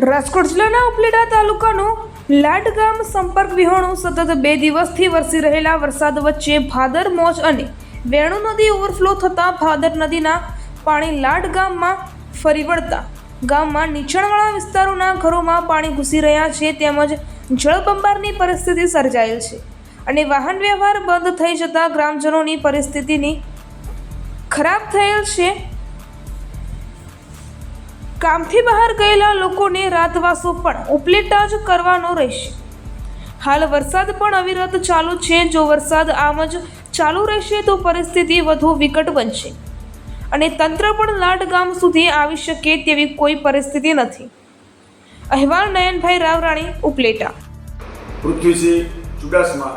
રાજકોટ જિલ્લાના ઉપલેટા તાલુકાનું લાડ ગામ સંપર્ક વિહોણું સતત બે દિવસથી વરસી રહેલા વરસાદ વચ્ચે ભાદર મોજ અને વેણુ નદી ઓવરફ્લો થતાં ભાદર નદીના પાણી લાડ ગામમાં ફરી વળતા. ગામમાં નીચાણવાળા વિસ્તારોના ઘરોમાં પાણી ઘૂસી રહ્યા છે તેમજ જળબંબારની પરિસ્થિતિ સર્જાયેલ છે અને વાહન વ્યવહાર બંધ થઈ જતાં ગ્રામજનોની પરિસ્થિતિની ખરાબ થયેલ છે કામથી બહાર ગયેલા લોકોને રાતવાસો પણ ઉપલેટા જ કરવાનો રહેશે. હાલ વરસાદ પણ અવિરત ચાલુ છે. જો વરસાદ આમ જ ચાલુ રહેશે તો પરિસ્થિતિ વધુ વિકટ બનશે. અને તંત્ર પણ લાડ ગામ સુધી આવી શકે તેવી કોઈ પરિસ્થિતિ નથી. અહેવાલ નયનભાઈ રાવરાણી, ઉપલેટા. પૃથ્વીસિંહ ચુડાસમા,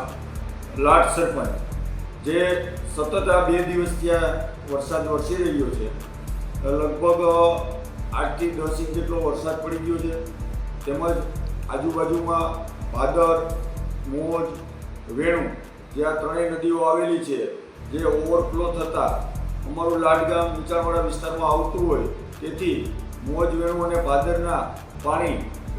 લાટ સરપંચ. જે સતત આ બે દિવસ ત્યાં વરસાદ વરસી રહ્યો છે. લગભગ આઠથી દસ ઇંચ જેટલો વરસાદ પડી ગયો છે. તેમજ આજુબાજુમાં ભાદર, મોજ, વેણુ જે આ ત્રણેય નદીઓ આવેલી છે, જે ઓવરફ્લો થતાં અમારું લાડગામ નીચાણવાળા વિસ્તારમાં આવતું હોય, તેથી મોજ, વેણુ અને ભાદરના પાણી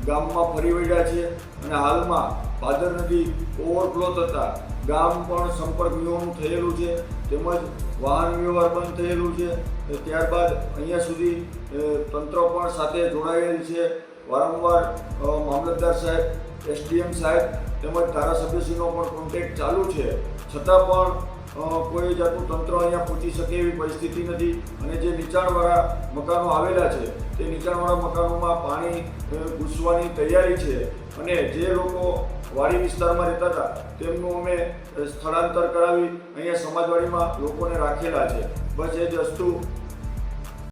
ગામમાં ફરી વળ્યા છે અને હાલમાં ભાદર નદી ઓવરફ્લો થતાં ગામ પણ સંપર્ક વિહોણું થયેલું છે તેમજ વાહન વ્યવહાર બંધ થયેલું છે ત્યારબાદ અહીંયા સુધી તંત્ર પણ સાથે જોડાયેલ છે. વારંવાર મામલતદાર સાહેબ, એસડીએમ સાહેબ તેમજ ધારાસભ્યશ્રીનો પણ કોન્ટેક્ટ ચાલુ છે. છતાં પણ કોઈ જાતનું તંત્ર અહીંયા પહોંચી શકે એવી પરિસ્થિતિ નથી. અને જે નીચાણવાળા મકાનો આવેલા છે, તે નીચાણવાળા મકાનોમાં પાણી ઘૂસવાની તૈયારી છે. અને જે લોકો વાડી વિસ્તારમાં રહેતા હતા, તેમનું અમે સ્થળાંતર કરાવી અહીંયા સમાજવાડીમાં લોકોને રાખેલા છે. બસ એ જ વસ્તુ